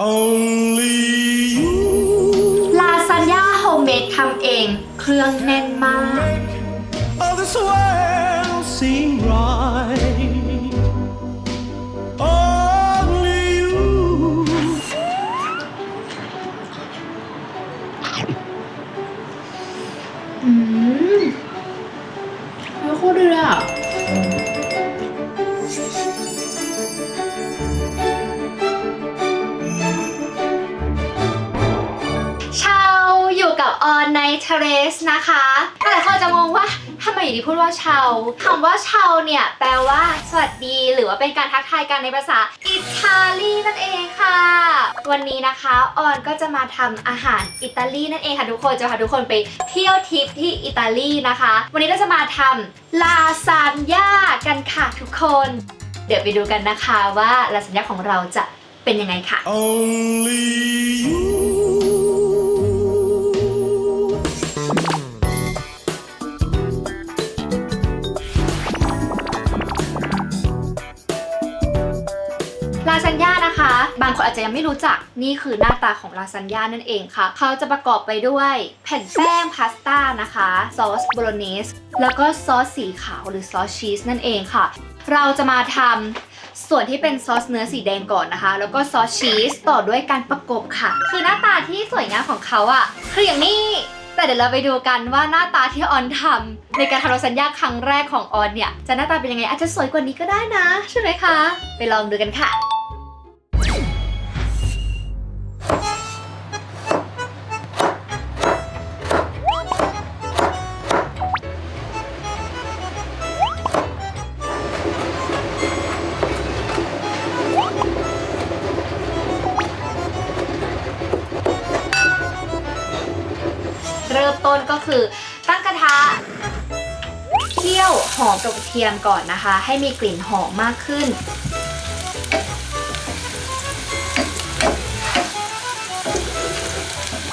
Only you ลาซานญ่าโฮมเมดทำเอง เครื่องแน่นมาก of this world seem right. Only you. อืมแล้วโคตรดีเลยอะ อออนในเทเรสนะคะหลายคนจะงงว่าทำไมอยู่ดีพูดว่าชาวคำว่าชาวเนี่ย แปลว่า สวัสดี หรือว่าเป็นการทักทายกันในภาษาอิตาลีนั่นเองค่ะ วันนี้นะคะออนก็จะมาทำอาหารอิตาลีนั่นเองค่ะทุกคน จะพาทุกคนไปเที่ยวทริปที่อิตาลีนะคะ วันนี้เราจะมาทำลาซานญ่ากันค่ะทุกคน เดี๋ยวไปดูกันนะคะว่าลาซานญ่าของเราจะเป็นยังไงค่ะ Only you. าซานญ่านะคะ บางคนอาจจะยังไม่รู้จักนี่คือหน้าตาของลาซานญ่านั่นเองค่ะ เขาจะประกอบไปด้วยแผ่นแป้งพาสต้านะคะซอสโบโลเนสแล้วก็ซอสสีขาวหรือซอสชีสนั่นเองค่ะ เราจะมาทำส่วนที่เป็นซอสเนื้อสีแดงก่อนนะคะ แล้วก็ซอสชีสต่อด้วยการประกบค่ะ คือหน้าตาที่สวยงามของเขาอะคืออย่างนี้แต่เดี๋ยวเราไปดูกันว่าหน้าตาที่ออนทำในการทำลาซานญาครั้งแรกของออนเนี่ย จะหน้าตาเป็นยังไงอาจจะสวยกว่านี้ก็ได้นะ ใช่ไหมคะ ไปลองดูกันค่ะ ริ่มต้นก็คือตั้งกระทะเคี่ยวหอมกับกระเทียมก่อนนะคะ ให้มีกลิ่นหอมมากขึ้น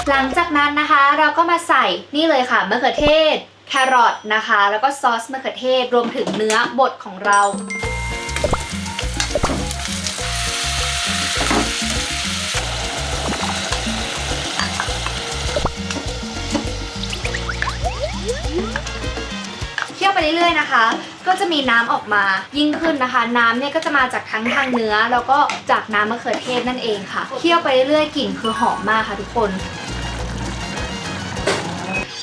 หลังจากนั้นนะคะเราก็มาใส่นี่เลยค่ะมะเขือเทศแครอทนะคะ แล้วก็ซอสมะเขือเทศรวมถึงเนื้อบดของเรา ไปเรื่อยๆนะคะ ก็จะมีน้ำออกมายิ่งขึ้นนะคะ น้ำเนี่ยก็จะมาจากทั้งทางเนื้อ แล้วก็จากน้ำมะเขือเทศนั่นเองค่ะเคี่ยวไปเรื่อยๆกลิ่นคือหอมมากค่ะทุกคน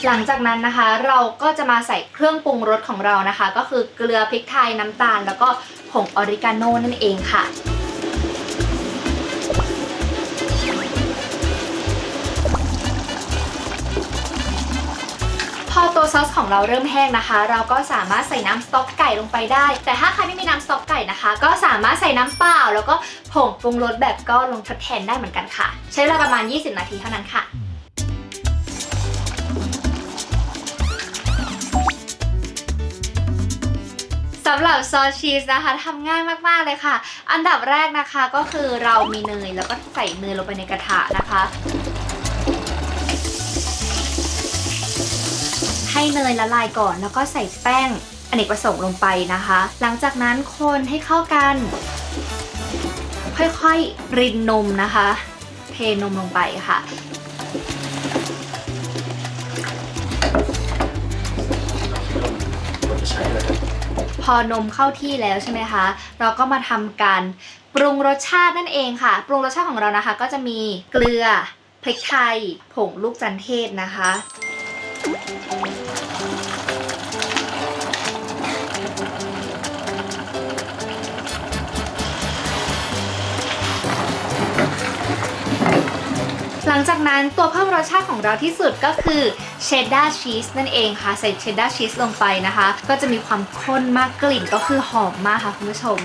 หลังจากนั้นนะคะ เราก็จะมาใส่เครื่องปรุงรสของเรานะคะ ก็คือเกลือพริกไทยน้ำตาล แล้วก็ผงออริกาโนนั่นเองค่ะ พอตัวซอสของเราเริ่มแห้งนะคะ เราก็สามารถใส่น้ำสต๊อกไก่ลงไปได้ แต่ถ้าใครไม่มีน้ำสต๊อกไก่นะคะ ก็สามารถใส่น้ำเปล่า แล้วก็ผงปรุงรสแบบก็ลงทดแทนได้เหมือนกันค่ะ ใช้เวลาประมาณ 20 นาทีเท่านั้นค่ะสำหรับซอสชีสนะคะทำง่ายมากๆเลยค่ะ อันดับแรกนะคะก็คือเรามีเนยแล้วก็ใส่เนยลงไปในกระทะนะคะ ให้เนยละลายก่อน แล้วก็ใส่แป้งอเนกประสงค์ลงไปนะคะ หลังจากนั้นคนให้เข้ากัน ค่อยๆรินนมนะคะ เทนมลงไปค่ะพอนมเข้าที่แล้วใช่ไหมคะ เราก็มาทำการปรุงรสชาตินั่นเองค่ะ ปรุงรสชาติของเรานะคะ ก็จะมีเกลือพริกไทย ผงลูกจันเทศนะคะ ลังจากนั้นตัวเพิ่มรสชาติของเราที่สุดก็คือเชดดาร์ชีสนั่นเองค่ะ ใส่เชดดาร์ชีสลงไปนะคะ ก็จะมีความข้นมากกลิ่นก็คือหอมมากค่ะคุณผู้ชม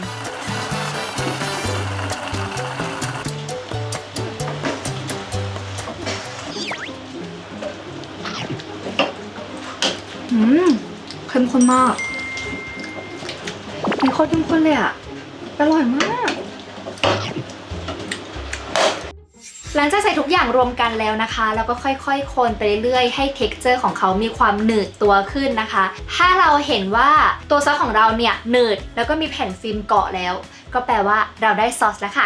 อืมเข้มข้นมากมีโคตรเข้มข้นเลยอะอร่อยมาก หลังจากใส่ทุกอย่างรวมกันแล้วนะคะ แล้วก็ค่อยๆคนไปเรื่อยๆ ให้เท็กเจอร์ของเขามีความหนืดตัวขึ้นนะคะ ถ้าเราเห็นว่าตัวซอสของเราเนี่ยหนืดแล้วก็มีแผ่นฟิล์มเกาะแล้ว ก็แปลว่าเราได้ซอสแล้วค่ะ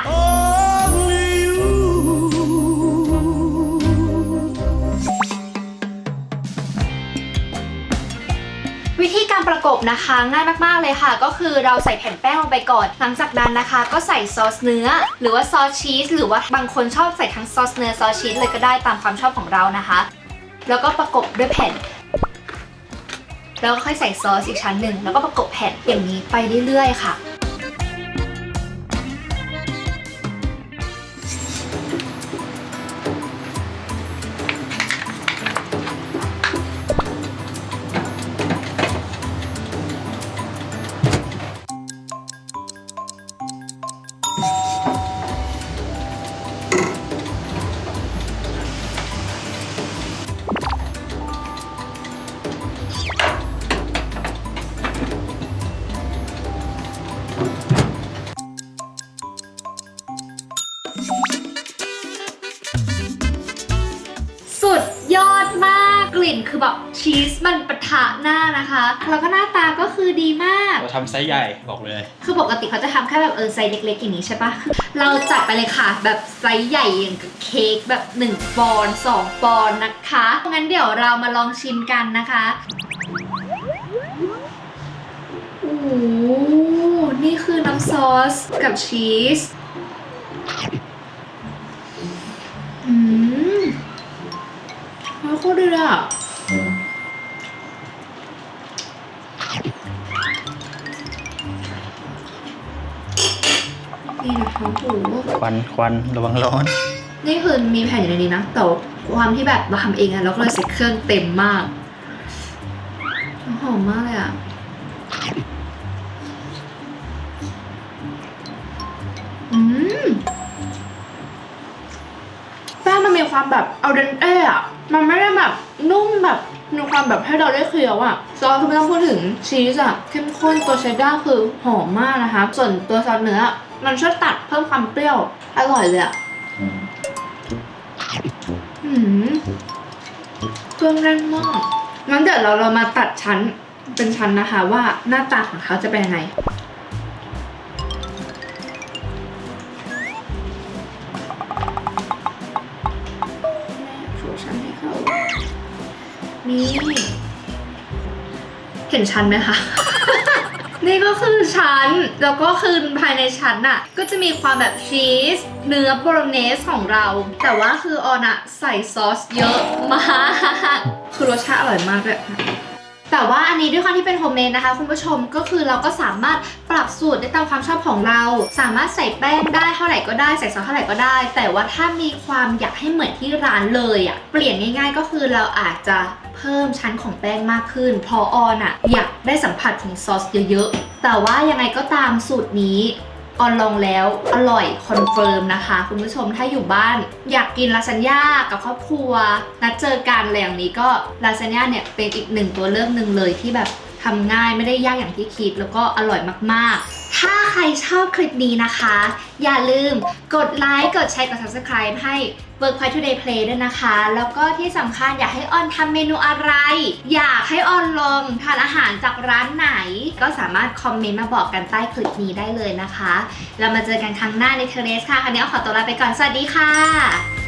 วิธีการประกบนะคะง่ายมากๆเลยค่ะ ก็คือเราใส่แผ่นแป้งลงไปก่อน หลังจากนั้นนะคะ ก็ใส่ซอสเนื้อ หรือว่าซอสชีสหรือว่าบางคนชอบใส่ทั้งซอสเนื้อซอสชีสเลยก็ได้ตามความชอบของเรานะคะ แล้วก็ประกบด้วยแผ่น แล้วค่อยใส่ซอสอีกชั้นหนึ่งแล้วก็ประกบแผ่นอย่างนี้ไปเรื่อยๆค่ะ ลิ่นคือแบบชีสมันปะทะหน้านะคะ แล้วก็หน้าตาก็คือดีมาก เราทำไซส์ใหญ่บอกเลย คือปกติเขาจะทำแค่แบบเออไซส์เล็กๆอย่างนี้ใช่ปะคือเราจัดไปเลยค่ะ แบบไซส์ใหญ่อย่างกับเค้กแบบ 1 ปอนด์2ปอนด์นะคะงั้นเดี๋ยวเรามาลองชิมกันนะคะโอ้โหนี่คือน้ำซอสกับชีส อืม แล้วโคตรดีเลยอะนี่นะคะโอ้โหควันควันระวังร้อน นี่คือมีแผ่นอยู่ในนี้นะ แต่ความที่แบบเราทำเองอะเราก็เลยใส่เครื่องเต็มมาก หอมมากเลยอะอืมแป้งมันมีความแบบเอาเดนเต้อะ มันไม่ได้แบบนุ่มแบบมีความแบบให้เราได้เคี้ยวอะซอสคือไม่ต้องพูดถึงชีสอะเข้มข้นตัวเชดดาร์คือหอมมากนะคะ ส่วนตัวซอสเนื้อมันช่วยตัดเพิ่มความเปรี้ยว อร่อยเลยอะอืมเครื่องแน่นมากงั้นเดี๋ยวเราเรามาตัดชั้นเป็นชั้นนะคะ ว่าหน้าตาของเขาจะเป็นยังไง นชั้นไหมคะ นี่ก็คือชั้น แล้วก็คือภายในชั้นน่ะ ก็จะมีความแบบชีส เนื้อโบโลเนสของเรา แต่ว่าคือออนอะใส่ซอสเยอะมาก คือรสชาติอร่อยมากเลย แต่ว่าอันนี้ด้วยความที่เป็นโฮมเมดนะคะคุณผู้ชมก็คือเราก็สามารถปรับสูตรได้ตามความชอบของเรา สามารถใส่แป้งได้เท่าไหร่ก็ได้ใส่ซอสเท่าไหร่ก็ได้ แต่ว่าถ้ามีความอยากให้เหมือนที่ร้านเลยอะเปลี่ยนง่าย ๆ ก็คือเราอาจจะเพิ่มชั้นของแป้งมากขึ้น พอออนอะอยากได้สัมผัสของซอสเยอะๆแต่ว่ายังไงก็ตามสูตรนี้ ออนลองแล้วอร่อยคอนเฟิร์มนะคะ คุณผู้ชมถ้าอยู่บ้าน อยากกินลาซานญ่ากับครอบครัว นัดเจอกันอะไรอย่างนี้ก็ลาซานญ่าเนี่ยเป็นอีกหนึ่งตัวเลือกหนึ่งเลยที่แบบ ทำง่ายไม่ได้ยากอย่างที่คิด แล้วก็อร่อยมากๆ ถ้าใครชอบคลิปนี้นะคะ อย่าลืมกดไลค์ กดแชร์ กด subscribe ให้ Workpoint Today Play ด้วยนะคะ แล้วก็ที่สำคัญอยากให้ออนทำเมนูอะไร อยากให้ออนลองทานอาหารจากร้านไหน ก็สามารถคอมเมนต์มาบอกกันใต้คลิปนี้ได้เลยนะคะ เรามาเจอกันครั้งหน้าในเทเลสค่ะ ครั้งนี้ขอตัวลาไปก่อน สวัสดีค่ะ